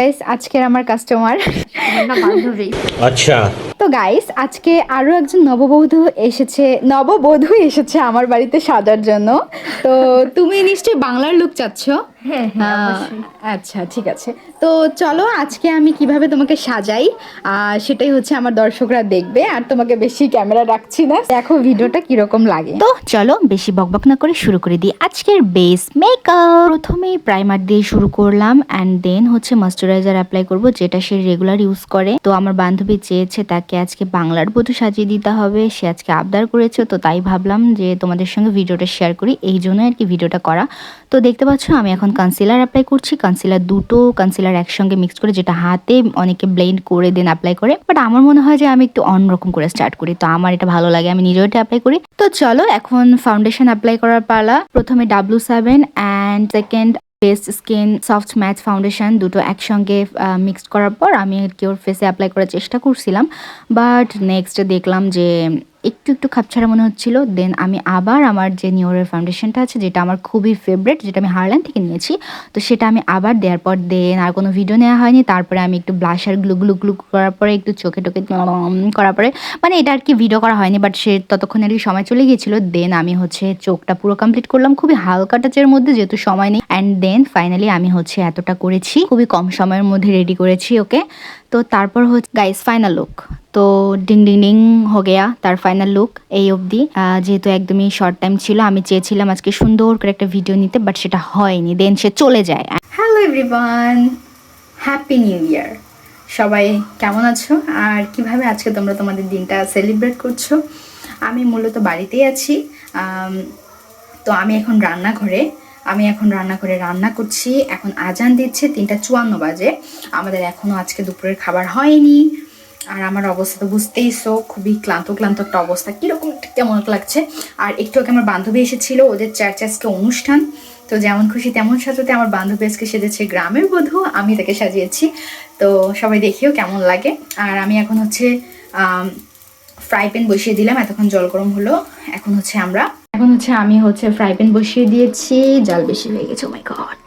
Guys আজকের আমার customer আচ্ছা। তো গাইস আজকে আরও একজন নববধূ এসেছে নববধূ এসেছে আমার বাড়িতে সাজার জন্য। তো তুমি নিশ্চয়ই বাংলার লুক চাচ্ছ? হ্যাঁ হ্যাঁ। আচ্ছা ঠিক আছে। তো চলো আজকে আমি কীভাবে তোমাকে সাজাই আর সেটাই হচ্ছে আমার দর্শকরা দেখবে আর তোমাকে বেশি ক্যামেরা রাখছি না। দেখো ভিডিওটা কীরকম লাগে। তো চলো বেশি বকবক না করে শুরু করে দিই। আজকের বেস মেকআপ প্রথমে প্রাইমার দিয়ে শুরু করলাম অ্যান্ড দেন হচ্ছে ময়শ্চারাইজার অ্যাপ্লাই করব যেটা সে রেগুলার ইউজ করে। তো আমার বান্ধবী চেয়েছে তাকে আজকে বাংলার বধূ সাজিয়ে দিতে হবে। সে আজকে আবদার করেছে, তো তাই ভাবলাম যে তোমাদের সঙ্গে ভিডিওটা শেয়ার করি। এই জন্য আর কি ভিডিওটা করা। তো দেখতে পাচ্ছ, আমি এখন কনসিলার অ্যাপ্লাই করছি। কনসিলার দুটো কনসিলার একসঙ্গে মিক্স করে, যেটা হাতে অনেকে ব্লেন্ড করে দেন অ্যাপ্লাই করে। বাট আমার মনে হয় যে আমি একটু অন্যরকম করে স্টার্ট করি। তো আমার এটা ভালো লাগে, আমি নিজেও এটা অ্যাপ্লাই করি। তো চলো, এখন ফাউন্ডেশন অ্যাপ্লাই করার পালা। প্রথমে W seven and second best skin soft match foundation দুটো একসঙ্গে মিক্সড করার পর আমি কেউ ফেসে অ্যাপ্লাই করার চেষ্টা করছিলাম। বাট নেক্সট দেখলাম যে একটু একটু খাপছাড়া মনে হচ্ছিল দেন আমি আবার আমার যে নিউরের ফাউন্ডেশনটা আছে, যেটা আমার খুবই ফেভারিট যেটা আমি হারল্যান্ড থেকে নিয়েছি, তো সেটা আমি আবার দেওয়ার পর দেন আর কোনো ভিডিও নেওয়া হয়নি, তারপরে আমি একটু ব্লাশার গ্লু গ্লু গ্লু করার পরে, একটু চোখে টোকে করার পরে মানে এটা আর কি ভিডিও করা হয়নি বাট সে ততক্ষণ আর কি সময় চলে গিয়েছিল দেন আমি হচ্ছে চোখটা পুরো কমপ্লিট করলাম, খুবই হালকা টাচের মধ্যে, যেহেতু সময় নেই অ্যান্ড দেন ফাইনালি আমি হচ্ছে এতটা করেছি, খুবই কম সময়ের মধ্যে রেডি করেছি ওকে তো তারপর হচ্ছে গাইস ফাইনাল লুক তো ডিং ডিং ডিং হো গেয়া তার ফাইনাল লুক এই অবধি। যেহেতু একদমই শর্ট টাইম ছিল, আমি চেয়েছিলাম আজকে সুন্দর করে একটা ভিডিও নিতে বাট সেটা হয়নি। দেন সে চলে যায়। Hello everyone happy new year সবাই কেমন আছো? আর কীভাবে আজকে তোমরা তোমাদের দিনটা সেলিব্রেট করছ? আমি মূলত বাড়িতেই আছি। তো আমি এখন রান্নাঘরে, আমি এখন রান্নাঘরে রান্না করছি। এখন আজান দিচ্ছে তিনটা চুয়ান্ন বাজে। আমাদের এখনও আজকে দুপুরের খাবার হয়নি। আর আমার অবস্থা তো বুঝতেই সো খুবই ক্লান্ত ক্লান্ত একটা অবস্থা। কীরকম কেমন লাগছে? আর একটু আগে আমার বান্ধবী এসেছিল, ওদের চার্চে আজকে অনুষ্ঠান। তো যেমন খুশি তেমন সাজাতে আমার বান্ধবী আজকে সেজেছে গ্রামের বধূ, আমি তাকে সাজিয়েছি। তো সবাই দেখিও কেমন লাগে। আর আমি এখন হচ্ছে ফ্রাই প্যান বসিয়ে দিলাম, এতক্ষণ জল গরম হলো। এখন হচ্ছে আমরা, এখন হচ্ছে আমি হচ্ছে ফ্রাই প্যান বসিয়ে দিয়েছি, জাল বেশি হয়ে গেছে মাই গড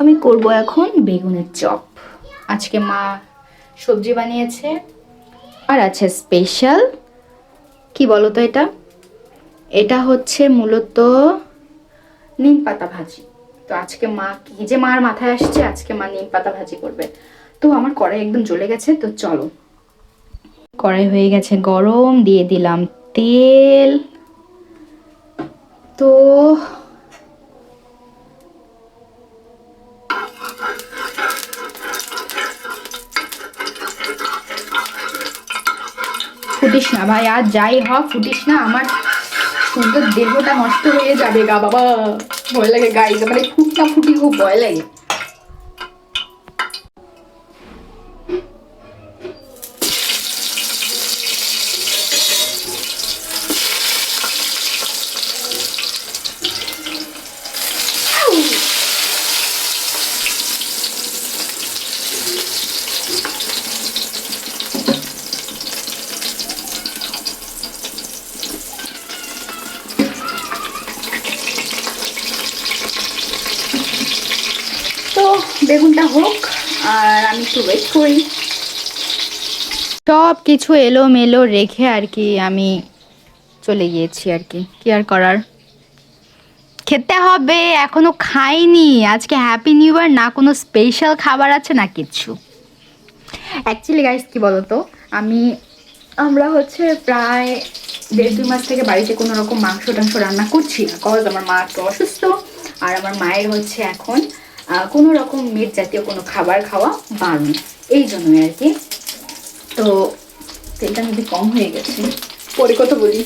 আমি করব এখন বেগুনের চপ। আজকে মা সবজি বানিয়েছে। আর আছে স্পেশাল কি বলো তো এটা? এটা হচ্ছে মূলত নিম পাতা ভাজি। তো আজকে মা কি যে মার মাথায় আসছে, আজকে মা নিম পাতা ভাজি করবে। তো আমার কড়াই একদম জ্বলে গেছে, তো চলো। কড়াই হয়ে গেছে গরম, দিয়ে দিলাম তেল। তো ফুটিস না ভাই, আর যাই হ ফুটিস না, আমার সুন্দর দেহটা নষ্ট হয়ে যাবে গা বাবা। ভয় লাগে গায়ে মানে খুব না ফুটি খুব ভয় লাগে তো বেগুনটা হোক আর আমি একটু ওয়েট করি। সব কিছু এলো মেলো রেখে আর কি আমি চলে গিয়েছি আর কি। কি আর করার? খেতে হবে এখনও খাইনি। আজকে হ্যাপি নিউ ইয়ার না কোনো স্পেশাল খাবার আছে না কিচ্ছু অ্যাকচুয়ালি গাইস কি বলতো? আমি আমরা হচ্ছে প্রায় দেড় দুই মাস থেকে বাড়িতে কোনো রকম মাংস টাংস রান্না করছি না। কজ আমার মা একটু অসুস্থ আর আমার মায়ের হচ্ছে এখন কোনো রকম মেট জাতীয় কোনো খাবার খাওয়া বারণ এই জন্যই আর কি। তো তেলটা যদি কম হয়ে গেছে। পরে কথা বলি।